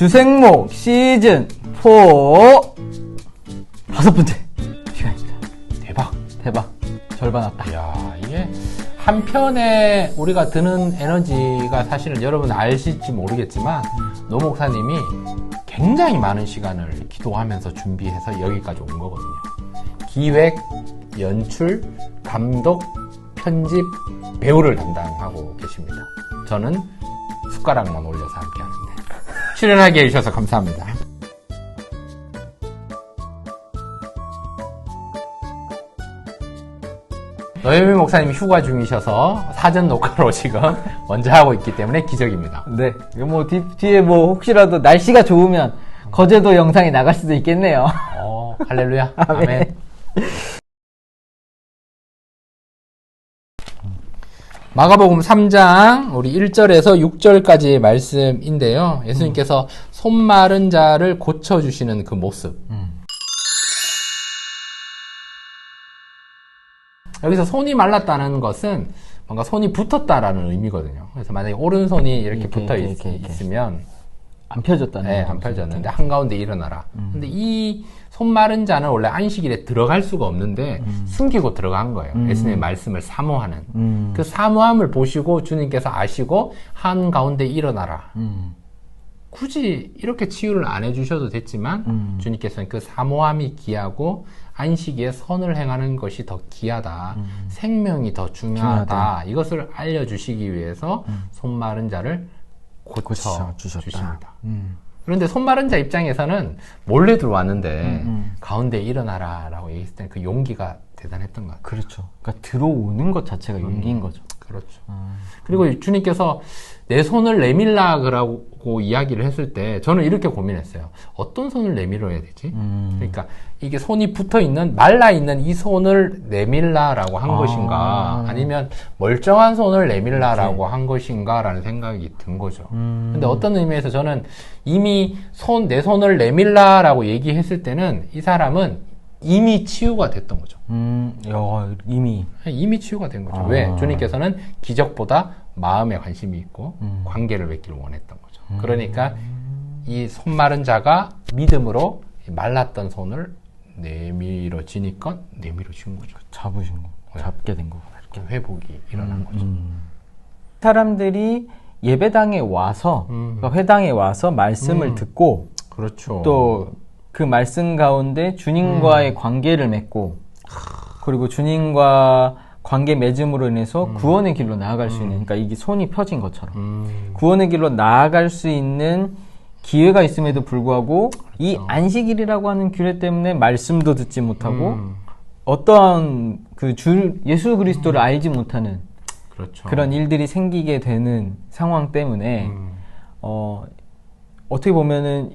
주생목 시즌 4 다섯 번째 시간입니다. 대박. 대박. 절반 왔다. 이야, 이게 한편에 우리가 드는 에너지가 사실은 여러분 아실지 모르겠지만 노 목사님이 굉장히 많은 시간을 기도하면서 준비해서 여기까지 온 거거든요. 기획, 연출, 감독, 편집, 배우를 담당하고 계십니다. 저는 숟가락만 올려서 함께 하는데 출연하게 해주셔서 감사합니다. 노예미 목사님이 휴가 중이셔서 사전 녹화로 지금 먼저 하고 있기 때문에 기적입니다. 네. 뭐 뒤, 뒤에 뭐 혹시라도 날씨가 좋으면 거제도 영상이 나갈 수도 있겠네요. 어, 할렐루야. 아멘. 마가복음 3장 우리 1절에서 6절까지의 말씀인데요. 예수님께서 손 마른 자를 고쳐 주시는 그 모습. 여기서 손이 말랐다는 것은 뭔가 손이 붙었다라는 의미거든요. 그래서 만약에 오른손이 이렇게, 이렇게, 붙어 이렇게, 있, 이렇게, 이렇게. 있으면 안 펴졌다는 네. 안 펴졌는데 한 가운데 일어나라. 음. 근데 이 손 마른 자는 원래 안식일에 들어갈 수가 없는데 숨기고 들어간 거예요. 음. 예수님의 말씀을 사모하는. 음. 그 사모함을 보시고 주님께서 아시고 한 가운데 일어나라. 음. 굳이 이렇게 치유를 안 해주셔도 됐지만 음. 주님께서는 그 사모함이 귀하고 안식에 선을 행하는 것이 더 귀하다. 생명이 더 중요하다. 음. 중요하다. 이것을 알려주시기 위해서 손 마른 자를 고쳐, 주셨다. 주십니다. 음. 그런데 손 마른 자 입장에서는 몰래 들어왔는데 음. 가운데 일어나라라고 얘기했을 때 그 용기가 대단했던 것 같아요. 그렇죠. 그러니까 들어오는 것 자체가 용기인 거죠. 그렇죠. 아. 그리고 주님께서 내 손을 내밀라 그라고 이야기를 했을 때 저는 이렇게 고민했어요. 어떤 손을 내밀어야 되지? 음. 그러니까 이게 손이 붙어 있는 말라 있는 이 손을 내밀라라고 한 아. 것인가 아니면 멀쩡한 손을 내밀라라고 한 것인가라는 생각이 든 거죠. 음. 근데 어떤 의미에서 저는 이미 손 내 손을 내밀라라고 얘기했을 때는 이 사람은 이미 치유가 됐던 거죠. 음, 야, 이미. 이미 치유가 된 거죠. 아. 왜? 주님께서는 기적보다 마음에 관심이 있고 음. 관계를 맺기를 원했던 거죠. 그러니까 이 손 마른 자가 믿음으로 이 말랐던 손을 내밀어 지니까 내밀어 준 거죠. 잡으신 거. 네. 잡게 된 거구나. 이렇게 회복이 일어난 거죠. 음. 사람들이 예배당에 와서, 음. 그러니까 회당에 와서 말씀을 음. 듣고, 그렇죠. 또 그 말씀 가운데 주님과의 관계를 맺고, 그리고 주님과 관계 맺음으로 인해서 구원의 길로 나아갈 수 있는, 그러니까 이게 손이 펴진 것처럼. 음, 구원의 길로 나아갈 수 있는 기회가 있음에도 불구하고 이 그렇죠. 안식일이라고 하는 규례 때문에 말씀도 듣지 못하고 음, 어떠한 그 주 예수 그리스도를 알지 못하는 그렇죠. 그런 일들이 생기게 되는 상황 때문에 음, 어 어떻게 보면은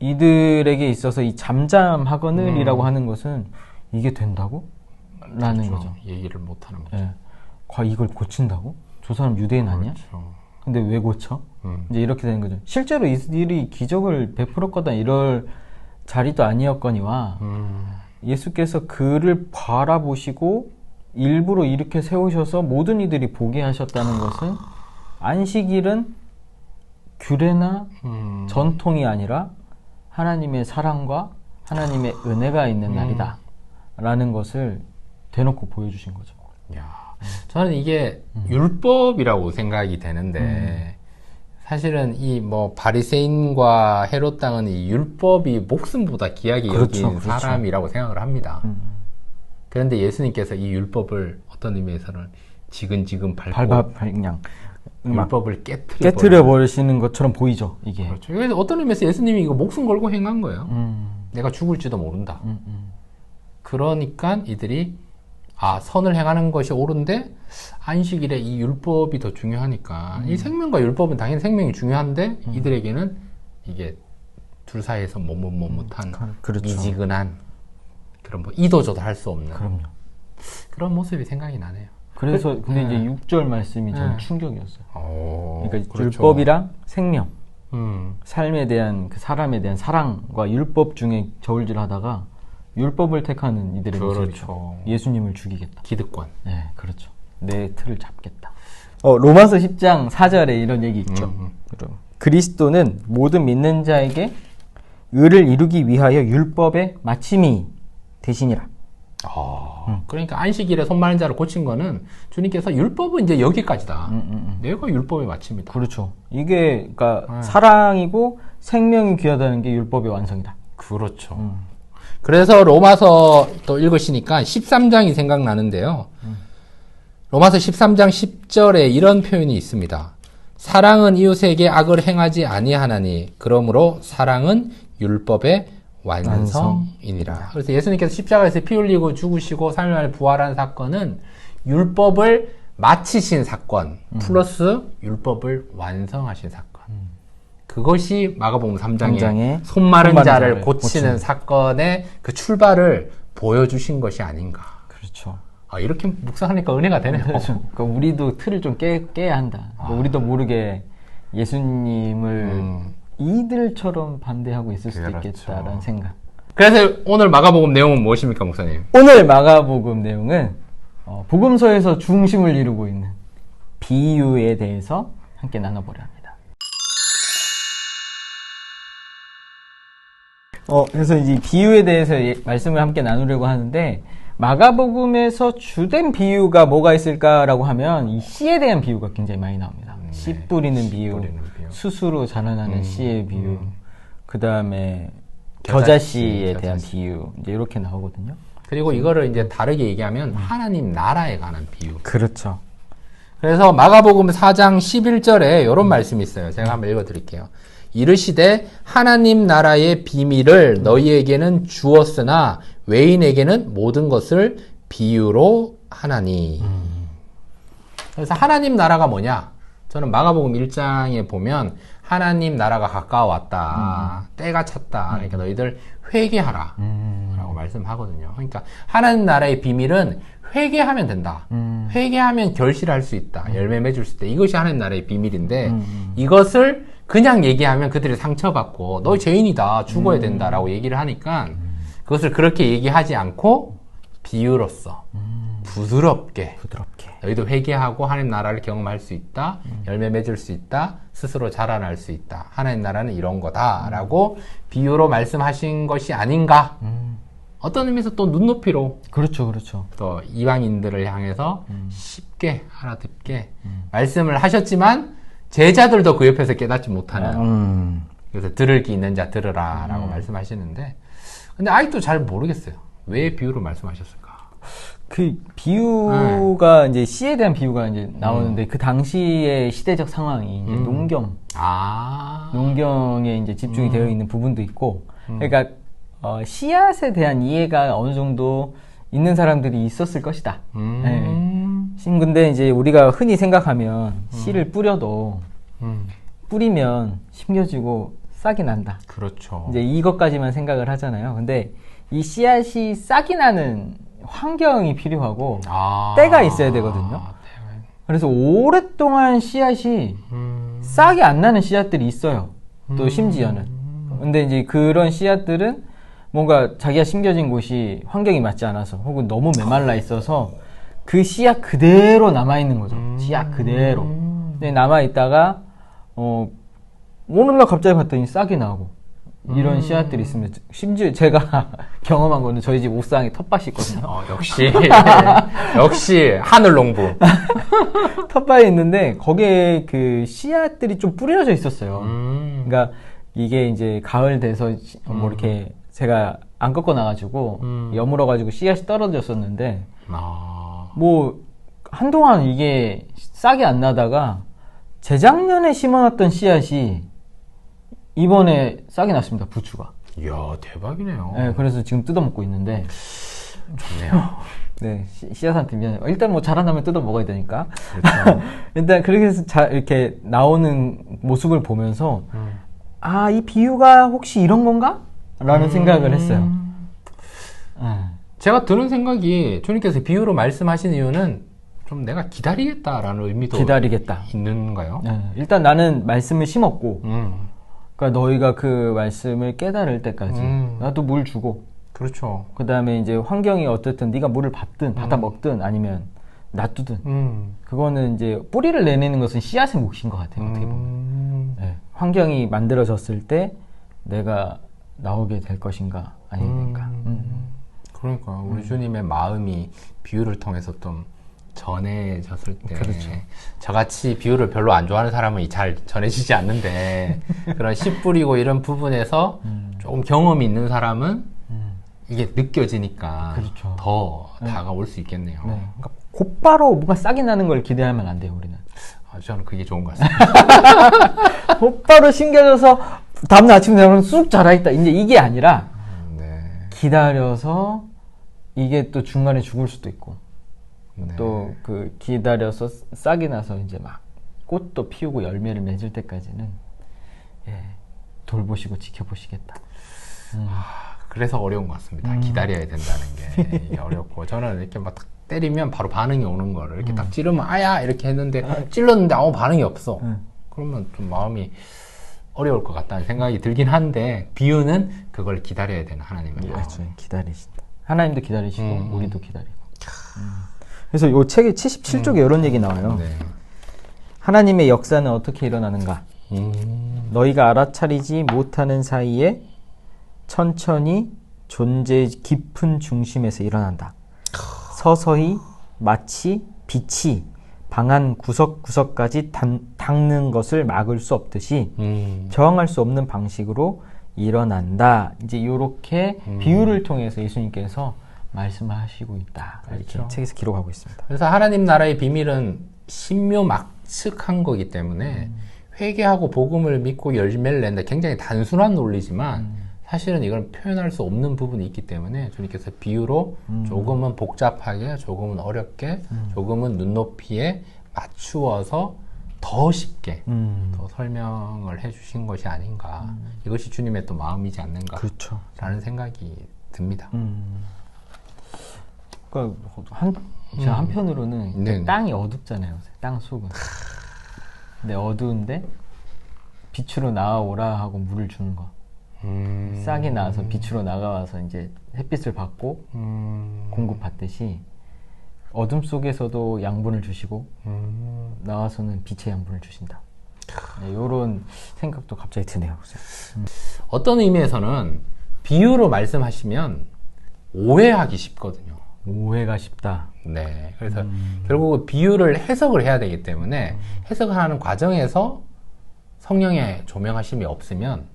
이들에게 있어서 이 잠잠하거늘이라고 하는 것은 이게 된다고? 라는 음. 그렇죠. 거죠. 얘기를 못 하는 거죠. 예. 과 이걸 고친다고? 저 사람 유대인 아니야? 그렇죠. 근데 왜 고쳐? 음, 이제 이렇게 되는 거죠. 실제로 이들이 기적을 베풀었거나 이럴 자리도 아니었거니와 음, 예수께서 그를 바라보시고 일부러 이렇게 세우셔서 모든 이들이 보게 하셨다는 것은 안식일은 규례나 음, 전통이 아니라 하나님의 사랑과 하나님의 은혜가 있는 음. 날이다. 라는 것을 대놓고 보여주신 거죠. 야, 저는 이게 율법이라고 생각이 되는데 음. 사실은 이 뭐 바리새인과 헤롯 당은 이 율법이 목숨보다 귀하게 그렇죠, 여긴 그렇죠. 사람이라고 생각을 합니다. 음. 그런데 예수님께서 이 율법을 어떤 의미에서는 지근지근 밟고 밟아 그냥 막 율법을 깨뜨려 깨뜨려 버리시는 것처럼 보이죠. 이게. 그렇죠. 그래서 어떤 의미에서 예수님이 이거 목숨 걸고 행한 거예요. 음, 내가 죽을지도 모른다. 음, 음. 그러니까 이들이 아 선을 행하는 것이 옳은데 안식일에 이 율법이 더 중요하니까 음. 이 생명과 율법은 당연히 생명이 중요한데 이들에게는 이게 둘 사이에서 머뭇머뭇한 그- 그렇죠. 미지근한 그런 뭐 이도저도 할 수 없는 그럼요. 그런 모습이 생각이 나네요. 그래서 근데 네. 이제 6절 말씀이 저는 네. 충격이었어요. 오, 그러니까 그렇죠. 율법이랑 생명, 음, 삶에 대한 그 사람에 대한 사랑과 율법 중에 저울질하다가 율법을 택하는 이들의 모습이죠. 그렇죠. 예수님을 죽이겠다. 기득권. 네, 그렇죠. 내 틀을 잡겠다. 어, 로마서 10장 4절에 이런 얘기 있죠. 음, 음. 그리스도는 모든 믿는 자에게 의를 이루기 위하여 율법의 마침이 되시니라. 아, 그러니까 안식일에 손 마른 자를 고친 거는 주님께서 율법은 이제 여기까지다. 내가 율법의 마침이다. 그렇죠. 이게 그러니까 네. 사랑이고 생명이 귀하다는 게 율법의 완성이다. 그렇죠. 그래서 로마서 또 읽으시니까 13장이 생각나는데요. 로마서 13장 10절에 이런 표현이 있습니다. 사랑은 이웃에게 악을 행하지 아니하나니 그러므로 사랑은 율법의 완성이니라. 그래서 예수님께서 십자가에서 피 흘리고 죽으시고 3일 만에 부활한 사건은 율법을 마치신 사건 플러스 율법을 완성하신 사건. 그것이 마가복음 3장에 삼장에 손 마른 손 마른 자를 고치는 고치는. 사건의 그 출발을 보여주신 것이 아닌가. 그렇죠. 아, 이렇게 묵상하니까 은혜가 되네요. 그렇죠. 그러니까 우리도 틀을 좀 깨, 깨야 한다. 그러니까 우리도 모르게 예수님을 음. 이들처럼 반대하고 있을 수도 그렇죠. 있겠다라는 생각. 그래서 오늘 마가복음 내용은 무엇입니까, 목사님? 오늘 마가복음 내용은 어, 복음서에서 중심을 이루고 있는 비유에 대해서 함께 나눠보려 합니다. 어, 그래서 이제 비유에 대해서 예- 말씀을 함께 나누려고 하는데 마가복음에서 주된 비유가 뭐가 있을까라고 하면 이 씨에 대한 비유가 굉장히 많이 나옵니다. 씨 뿌리는 비유. 스스로 자라나는 씨의 비유, 그 다음에 겨자씨, 겨자씨에 대한 겨자씨. 비유 이제 이렇게 나오거든요. 그리고 이거를 이제 다르게 얘기하면 하나님 나라에 관한 비유. 그렇죠. 그래서 마가복음 4장 11절에 이런 말씀이 있어요. 제가 한번 읽어 드릴게요. 이르시되 하나님 나라의 비밀을 너희에게는 주었으나 외인에게는 모든 것을 비유로 하나니. 그래서 하나님 나라가 뭐냐? 저는 마가복음 1장에 보면 하나님 나라가 가까워왔다. 때가 찼다. 그러니까 너희들 회개하라. 라고 말씀하거든요. 그러니까 하나님 나라의 비밀은 회개하면 된다. 회개하면 결실할 수 있다. 열매 맺을 수 있다. 이것이 하나님 나라의 비밀인데 이것을 그냥 얘기하면 그들이 상처받고 너 죄인이다. 죽어야 된다라고 얘기를 하니까 그것을 그렇게 얘기하지 않고 비유로서 부드럽게 부드럽게. 너희도 회개하고 하나님 나라를 경험할 수 있다. 열매 맺을 수 있다. 스스로 자라날 수 있다. 하나님 나라는 이런 거다라고 비유로 말씀하신 것이 아닌가? 어떤 의미에서 또 눈높이로 그렇죠, 그렇죠. 또 이방인들을 향해서 쉽게 알아듣게 말씀을 하셨지만 제자들도 그 옆에서 깨닫지 못하는 음, 그래서 들을 기 있는 자 들으라라고 말씀하시는데 근데 아직도 잘 모르겠어요. 왜 비유로 말씀하셨을까? 그 비유가 이제 씨에 대한 비유가 이제 음. 나오는데 그 당시의 시대적 상황이 이제 농경, 아, 농경에 이제 음. 집중이 되어 있는 부분도 있고, 그러니까 어, 씨앗에 대한 이해가 어느 정도 있는 사람들이 있었을 것이다. 음, 신 근데 이제 우리가 흔히 생각하면 씨를 뿌려도 음, 뿌리면 심겨지고 싹이 난다. 그렇죠. 이제 이것까지만 생각을 하잖아요. 근데 이 씨앗이 싹이 나는 환경이 필요하고 아, 때가 있어야 되거든요. 때가- 그래서 오랫동안 씨앗이 음, 싹이 안 나는 씨앗들이 있어요. 또 심지어는. 근데 이제 그런 씨앗들은 뭔가 자기가 심겨진 곳이 환경이 맞지 않아서 혹은 너무 메말라 있어서 그 씨앗 그대로 남아 있는 거죠. 씨앗 그대로. 근데 남아 있다가, 어, 오늘날 갑자기 봤더니 싹이 나고 이런 씨앗들이 있으면 심지어 제가 경험한 거는 저희 집 옥상에 텃밭이 있거든요. 어, 역시 역시 하늘 농부. 텃밭이 있는데 거기에 그 씨앗들이 좀 뿌려져 있었어요. 음, 그러니까 이게 이제 가을 돼서 시- 뭐 이렇게 제가 안 꺾어 놔가지고 음. 여물어 가지고 씨앗이 떨어졌었는데 아, 뭐 한동안 이게 싹이 안 나다가 재작년에 심어놨던 씨앗이 이번에 싹이 났습니다 부추가. 이야 대박이네요. 네, 그래서 지금 뜯어먹고 있는데 좋네요. 네 씨- 씨앗한테 미안해요. 일단 뭐 자라나면 뜯어 먹어야 되니까. 그렇죠. 일단 그렇게 해서 자, 이렇게 나오는 모습을 보면서 음. 아 이 비유가 혹시 이런 건가? 라는 생각을 했어요. 음. 네. 제가 드는 생각이 주님께서 비유로 말씀하신 이유는 좀 내가 기다리겠다라는 의미도 기다리겠다. 있는가요? 네, 일단 나는 말씀을 심었고, 음, 그러니까 너희가 그 말씀을 깨달을 때까지 음. 나도 물 주고, 그렇죠. 그 다음에 이제 환경이 어떻든 네가 물을 받든 받아 먹든 아니면 놔두든 음, 그거는 이제 뿌리를 내내는 것은 씨앗의 몫인 것 같아요. 어떻게 보면. 음, 네. 환경이 만들어졌을 때 내가 나오게 될 것인가 아닌가. 음. 그러니까 우리 주님의 마음이 비유를 통해서 좀 전해졌을 때 그렇죠. 저같이 비유를 별로 안 좋아하는 사람은 잘 전해지지 않는데 그런 씨 뿌리고 이런 부분에서 조금 경험이 있는 사람은 이게 느껴지니까 그렇죠. 더 다가올 수 있겠네요. 네. 그러니까 곧바로 뭔가 싹이 나는 걸 기대하면 안 돼요, 우리는. 아, 저는 그게 좋은 것 같습니다. 곧바로 심겨져서 다음날 아침 되면 쑥 자라있다. 이제 이게 아니라 네. 기다려서 이게 또 중간에 죽을 수도 있고 네. 또그 기다려서 싹이 나서 이제 막 꽃도 피우고 열매를 맺을 때까지는 예, 돌보시고 지켜보시겠다. 그래서 어려운 것 같습니다. 기다려야 된다는 게 이게 어렵고 저는 이렇게 막딱 때리면 바로 반응이 오는 거를 이렇게 딱 찌르면 아야 이렇게 했는데 찔렀는데 아무 반응이 없어. 음. 그러면 좀 마음이 어려울 것 같다는 생각이 들긴 한데 비유는 그걸 기다려야 되는 하나님의 마음. 그렇죠. 기다리신다. 하나님도 기다리시고 음. 우리도 기다리고. 음. 그래서 요 책의 77쪽에 이런 얘기 나와요. 네. 하나님의 역사는 어떻게 일어나는가? 음. 너희가 알아차리지 못하는 사이에 천천히 존재의 깊은 중심에서 일어난다. 서서히 마치 빛이 방안 구석구석까지 단- 닦는 것을 막을 수 없듯이 음. 저항할 수 없는 방식으로 일어난다. 이제 이렇게 음. 비유를 통해서 예수님께서 말씀하시고 있다. 이렇게 그렇죠. 책에서 기록하고 있습니다. 그래서 하나님 나라의 비밀은 신묘 막측한 거기 때문에 회개하고 복음을 믿고 열매를 낸다. 굉장히 단순한 논리지만 사실은 이걸 표현할 수 없는 부분이 있기 때문에 주님께서 비유로 조금은 복잡하게, 조금은 어렵게, 조금은 눈높이에 맞추어서 더 쉽게 음. 더 설명을 해주신 것이 아닌가. 이것이 주님의 또 마음이지 않는가. 그렇죠. 라는 생각이 듭니다. 음. 그러니까 한 제가 한편으로는 그. 땅이 어둡잖아요. 땅 속은. 근데 어두운데 빛으로 나와오라 하고 물을 주는 거. 음, 싹이 나서 빛으로 나가와서 이제 햇빛을 받고 음, 공급받듯이 어둠 속에서도 양분을 주시고 음. 나와서는 빛의 양분을 주신다. 네, 이런 생각도 갑자기 드네요. 그래서. 어떤 의미에서는 비유로 말씀하시면 오해하기 쉽거든요. 오해가 쉽다. 네. 그래서 결국 비유를 해석을 해야 되기 때문에 해석하는 과정에서 성령의 조명하심이 없으면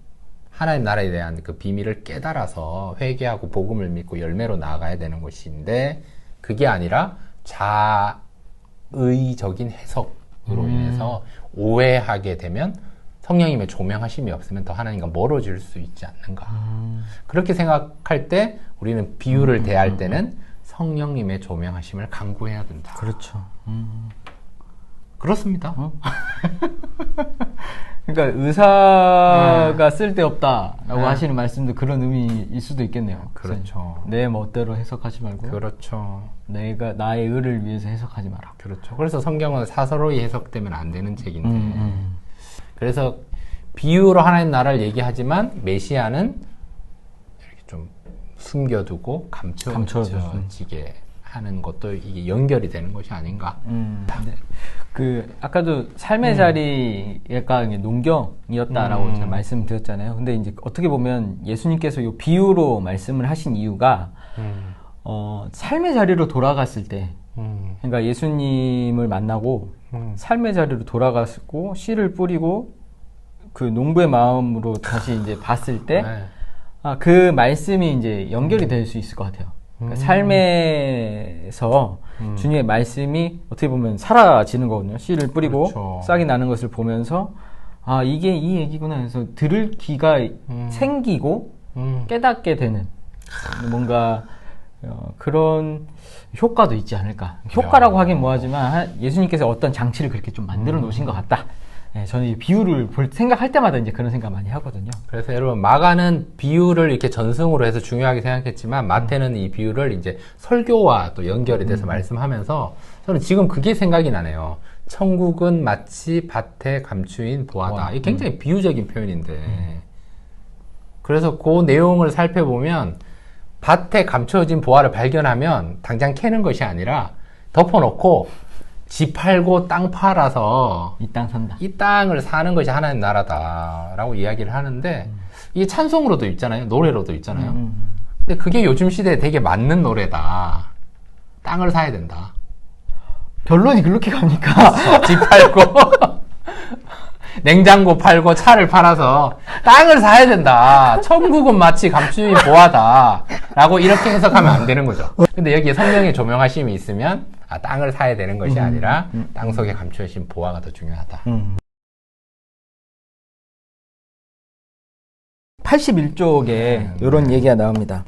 하나님 나라에 대한 그 비밀을 깨달아서 회개하고 복음을 믿고 열매로 나아가야 되는 것인데 그게 아니라 자의적인 해석으로 인해서 오해하게 되면 성령님의 조명하심이 없으면 더 하나님과 멀어질 수 있지 않는가. 그렇게 생각할 때 우리는 비유를 대할 때는 성령님의 조명하심을 강구해야 된다. 그렇죠. 음. 그렇습니다. 그러니까 의사가 쓸데없다라고 하시는 말씀도 그런 의미일 수도 있겠네요. 그렇죠. 내 멋대로 해석하지 말고 그렇죠. 내가 나의 의를 위해서 해석하지 마라. 그렇죠. 그래서 성경은 사서로이 해석되면 안 되는 책인데. 음, 그래서 비유로 하나님 나라를 얘기하지만 메시아는 이렇게 좀 숨겨두고. 감춰지게 하는 것도 이게 연결이 되는 것이 아닌가. 음, 네. 그 아까도 삶의 자리가 농경이었다라고 음. 제가 말씀드렸잖아요. 근데 이제 어떻게 보면 예수님께서 이 비유로 말씀을 하신 이유가 음, 어, 삶의 자리로 돌아갔을 때, 음, 그러니까 예수님을 만나고 음. 삶의 자리로 돌아갔고 씨를 뿌리고 그 농부의 마음으로 다시 이제 봤을 때, 네. 아, 그 말씀이 이제 연결이 될 수 있을 것 같아요. 그러니까 삶에서 음. 주님의 말씀이 어떻게 보면 사라지는 거거든요. 씨를 뿌리고 그렇죠. 싹이 나는 것을 보면서 아, 이게 이 얘기구나 해서 들을 귀가 음. 생기고 음. 깨닫게 되는 뭔가 어, 그런 효과도 있지 않을까. 효과라고 하긴 뭐하지만 하- 예수님께서 어떤 장치를 그렇게 좀 만들어 놓으신 것 같다. 네, 저는 이 비유를 볼 생각할 때마다 이제 그런 생각 많이 하거든요. 그래서 여러분 마가는 비유를 이렇게 전승으로 해서 중요하게 생각했지만 마태는 이 비유를 이제 설교와 또 연결이 돼서 말씀하면서 저는 지금 그게 생각이 나네요. 천국은 마치 밭에 감추인 보화다. 보화. 이게 굉장히 비유적인 표현인데 그래서 그 내용을 살펴보면 밭에 감춰진 보화를 발견하면 당장 캐는 것이 아니라 덮어놓고 집 팔고 땅 팔아서 이 땅 산다. 이 땅을 사는 것이 하나님 나라다라고 이야기를 하는데 이게 찬송으로도 있잖아요. 노래로도 있잖아요. 음. 근데 그게 요즘 시대에 되게 맞는 노래다. 땅을 사야 된다. 결론이 그렇게 갑니까? 집 팔고 냉장고 팔고 차를 팔아서 땅을 사야 된다. 천국은 마치 감추인 보화다. 라고 이렇게 해석하면 안 되는 거죠. 근데 여기에 성령의 조명하심이 있으면 아, 땅을 사야 되는 것이 아니라 땅 속에 감추어진 보화가 더 중요하다. 음. 81쪽에 이런 얘기가 나옵니다.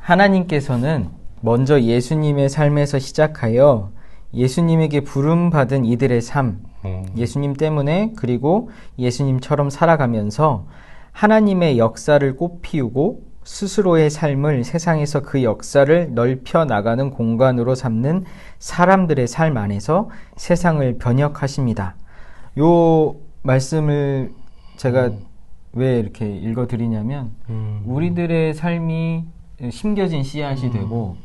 하나님께서는 먼저 예수님의 삶에서 시작하여 예수님에게 부름받은 이들의 삶, 음. 예수님 때문에 그리고 예수님처럼 살아가면서 하나님의 역사를 꽃피우고 스스로의 삶을 세상에서 그 역사를 넓혀 나가는 공간으로 삼는 사람들의 삶 안에서 세상을 변혁하십니다. 요 말씀을 제가 왜 이렇게 읽어 드리냐면 음. 우리들의 삶이 심겨진 씨앗이 되고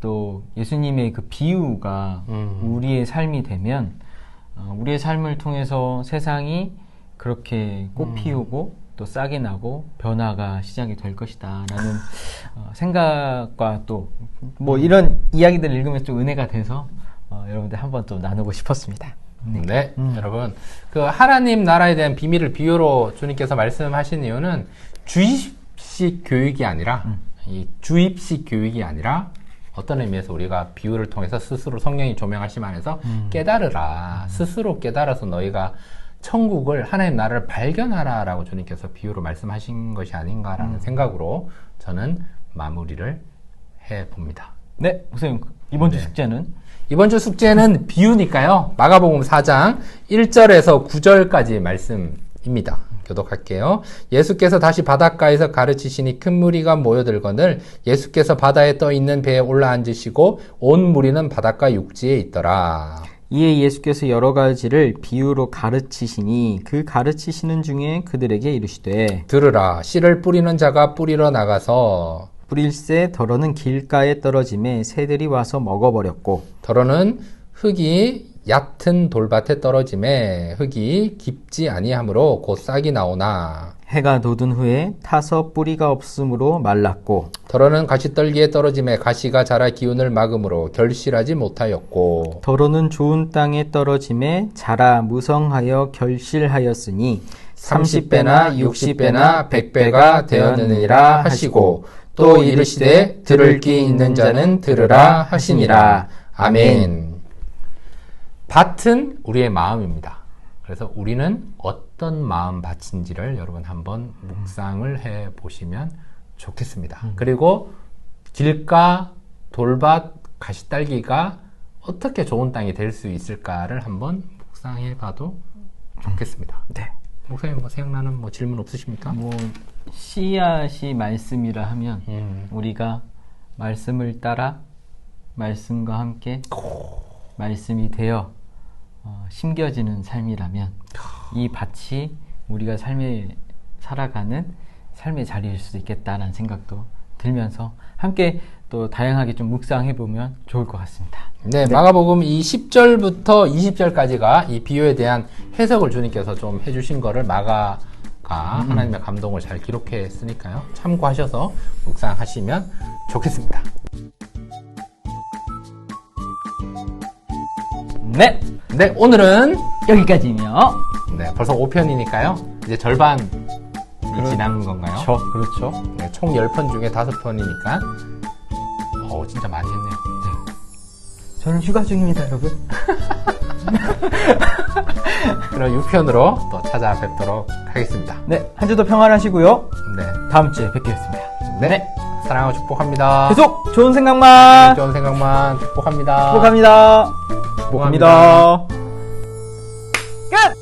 또 예수님의 그 비유가 음. 우리의 삶이 되면 어, 우리의 삶을 통해서 세상이 그렇게 꽃 피우고 또 싹이 나고 변화가 시작이 될 것이다라는 어, 생각과 또 뭐 이런 이야기들을 읽으면 좀 은혜가 돼서 어, 여러분들 한번 또 나누고 싶었습니다. 네, 여러분. 그 하나님 나라에 대한 비밀을 비유로 주님께서 말씀하신 이유는 주입식 교육이 아니라 이 주입식 교육이 아니라 어떤 의미에서 우리가 비유를 통해서 스스로 성령이 조명하심 안에서 깨달으라. 스스로 깨달아서 너희가 천국을 하나님 나라를 발견하라라고 주님께서 비유로 말씀하신 것이 아닌가라는 생각으로 저는 마무리를 해 봅니다. 네, 선생님 이번 주 네. 숙제는 이번 주 숙제는 비유니까요. 마가복음 4장 1절에서 9절까지 말씀입니다. 교독할게요. 예수께서 다시 바닷가에서 가르치시니 큰 무리가 모여들거늘 예수께서 바다에 떠 있는 배에 올라앉으시고 온 무리는 바닷가 육지에 있더라. 이에 예수께서 여러 가지를 비유로 가르치시니 그 가르치시는 중에 그들에게 이르시되 들으라. 씨를 뿌리는 자가 뿌리러 나가서 뿌릴새 더러는 길가에 떨어짐에 새들이 와서 먹어버렸고 더러는 흙이 얕은 돌밭에 떨어짐에 흙이 깊지 아니하므로 곧 싹이 나오나 해가 돋은 후에 타서 뿌리가 없으므로 말랐고 더러는 가시떨기에 떨어짐에 가시가 자라 기운을 막음으로 결실하지 못하였고 더러는 좋은 땅에 떨어짐에 자라 무성하여 결실하였으니 30배나 60배나 100배가 되었느니라 하시고 또 이르시되 들을 귀 있는 자는 들으라 하시니라. 아멘. 밭은 우리의 마음입니다. 그래서 우리는 어떤 마음 밭인지를 여러분 한번 묵상을 해 보시면 좋겠습니다 그리고 길가 돌밭 가시딸기가 어떻게 좋은 땅이 될 수 있을까를 한번 묵상해 봐도 좋겠습니다 네. 목사님 뭐 생각나는 뭐 질문 없으십니까? 뭐 씨앗이 말씀이라 하면 음. 우리가 말씀을 따라 말씀과 함께 말씀이 되어 어, 심겨지는 삶이라면 이 밭이 우리가 삶에 살아가는 삶의 자리일 수도 있겠다라는 생각도 들면서 함께 또 다양하게 좀 묵상해 보면 좋을 것 같습니다. 네, 마가복음 이 10절부터 20절까지가 이 비유에 대한 해석을 주님께서 좀 해주신 거를 마가가 하나님의 감동을 잘 기록했으니까요. 참고하셔서 묵상하시면 좋겠습니다. 네, 네, 오늘은 여기까지며. 네, 벌써 5편이니까요. 이제 절반이 지난 건가요? 그렇죠. 네, 총 10편 중에 5편이니까 어, 진짜 많이 했네요. 저는 휴가 중입니다, 여러분. 그럼 6편으로 또 찾아뵙도록 하겠습니다. 네, 한 주도 평안하시고요. 네. 다음 주에 뵙겠습니다. 네. 사랑하고 축복합니다. 계속 좋은 생각만 좋은 생각만 축복합니다. 축복합니다. 축복합니다. 끝!